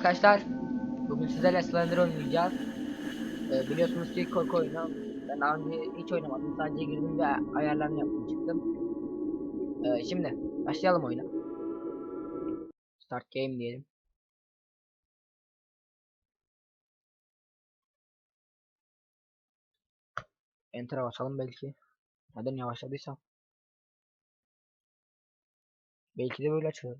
arkadaşlar. Bugün sizlerle Slender oynayacağız. Ee, biliyorsunuz ki korku oyunu. Ben daha önce hiç oynamadım. Sadece girdim ve ayarlarını yaptım çıktım. Ee, şimdi başlayalım oyuna. Start game diyelim. Enter'a basalım belki. Neden yavaşladıysam. Belki de böyle açılır.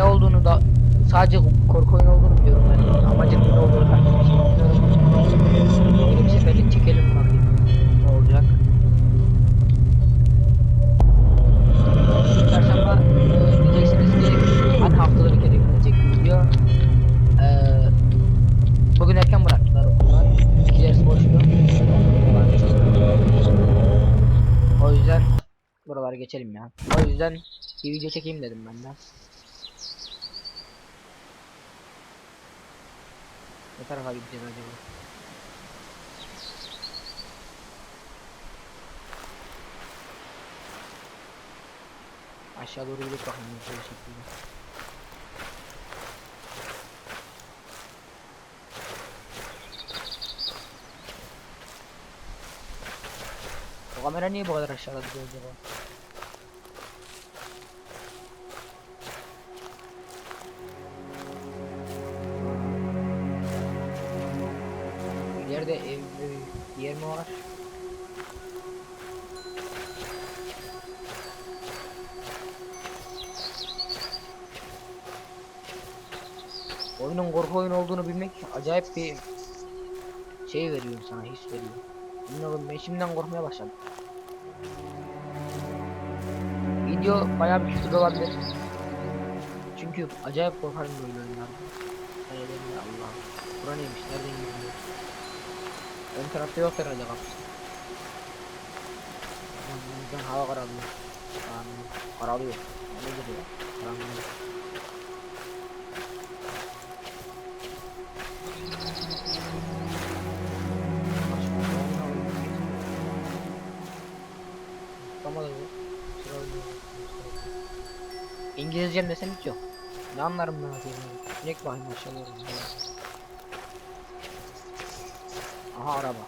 Ne olduğunu da sadece korku oyunu olduğunu biliyorum ben. Amacın ne olduğunu ben şey bilmiyorum. Bir seferlik çekelim bakayım. Ne olacak? Çarşamba e, diyeceksiniz ki hani haftaları kere gelecek video. Eee Bugün erken bıraktılar okullar. İki ders boştu. O yüzden buraları geçelim ya. O yüzden bir video çekeyim dedim ben de. Ne tarafa gideceğiz acaba? Aşağı doğru gidip bakalım şöyle şekilde. Bu kamera niye bu kadar aşağıda duruyor acaba? İleride ev, ev yer mi var? Oyunun korku oyunu olduğunu bilmek acayip bir şey veriyor sana, his veriyor. Bilmiyorum ben şimdiden korkmaya başladım. Video bayağı bir küfür olabilir. Çünkü acayip korkarım böyle oyunlarda. Ya Allah. Bura neymiş? Nereden gidiyor? Ön tarafta yok herhalde kapısı. Ben hava kararıyor. Karanlık. Kararıyor. Nedir ya? Karanlık. İngilizcem desen hiç yok. Ne anlarım ben ya. Sinek bakayım aşağıya. Aha araba.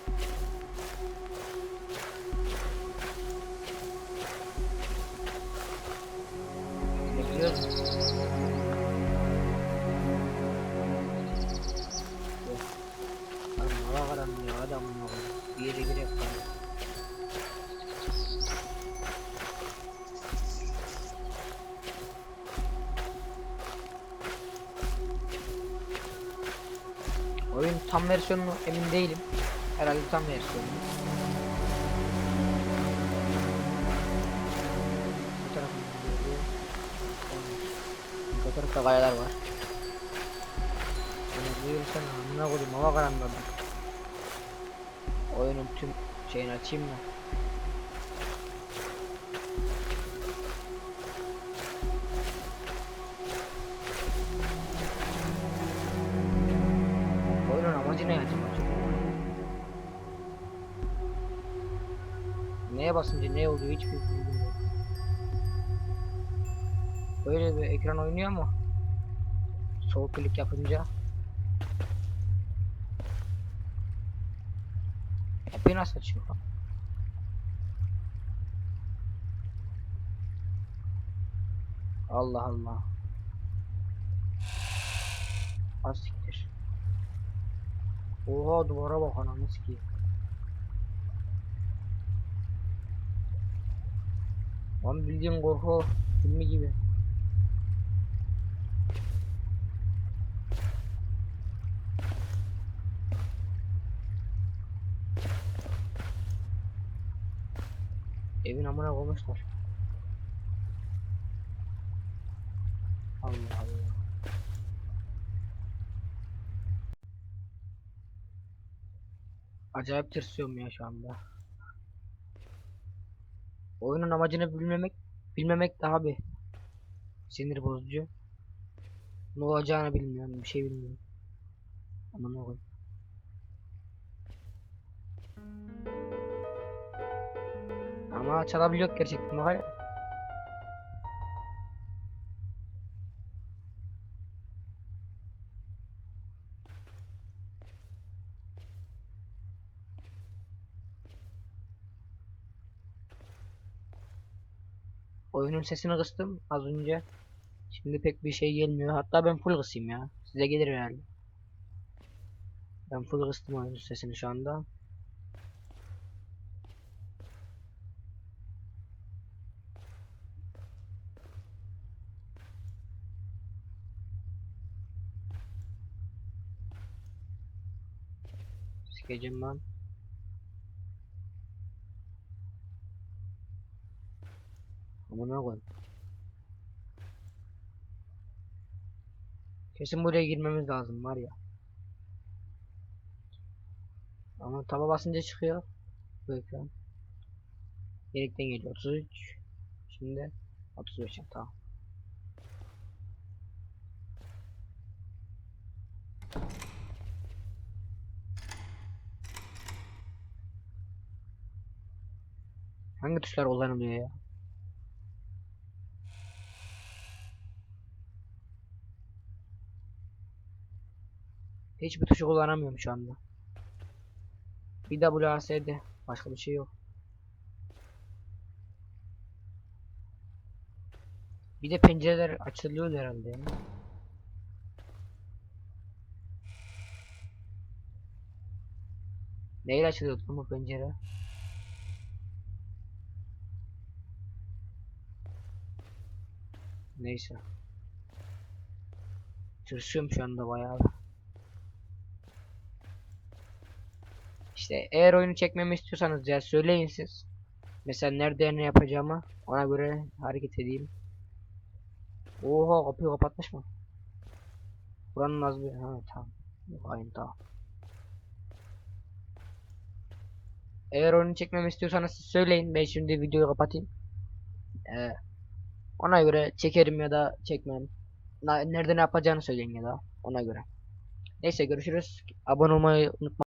Tam versiyonunu emin değilim. Herhalde tam versiyonu. Bu gidiyor. Bu tarafta kayalar var. Yani duyuyorsan amına koyayım hava karanlığı. Oyunun tüm şeyini açayım mı? Acaba? Neye basınca ne oluyor hiçbir bilgim yok. Böyle bir ekran oynuyor mu? Sol klik yapınca. Kapıyı nasıl açıyor? Allah Allah. Oha duvara bak ananı sikeyim. Lan bildiğin korku filmi gibi. Evin amına koymuşlar. Allah Allah. Acayip tırsıyorum ya şu anda. Oyunun amacını bilmemek bilmemek daha bir sinir bozucu. Ne olacağını bilmiyorum, bir şey bilmiyorum. Aman oğlum. Ama çalabiliyor gerçekten var ya. Oyunun sesini kıstım az önce. Şimdi pek bir şey gelmiyor. Hatta ben full kısayım ya. Size gelir herhalde. Ben full kıstım oyunun sesini şu anda. Sikeceğim ben. Amına koyayım. Kesin buraya girmemiz lazım var ya. Ama taba basınca çıkıyor. Bu ekran. Yedekten geliyor 33. Şimdi 35 tamam. Hangi tuşlar kullanılıyor ya? Hiçbir tuşu kullanamıyorum şu anda. Bir WASD. Başka bir şey yok. Bir de pencereler açılıyor herhalde. ya. Neyle açılıyordu bu pencere? Neyse. Tırsıyorum şu anda bayağı. İşte eğer oyunu çekmemi istiyorsanız ya söyleyin siz. Mesela nerede ne yapacağımı ona göre hareket edeyim. Oha kapıyı kapatmış mı? Buranın az bir ha tamam. Yok aynı tamam. Eğer oyunu çekmemi istiyorsanız siz söyleyin. Ben şimdi videoyu kapatayım. Ee, ona göre çekerim ya da çekmem. Nerede ne yapacağını söyleyin ya da ona göre. Neyse görüşürüz. Abone olmayı unutmayın.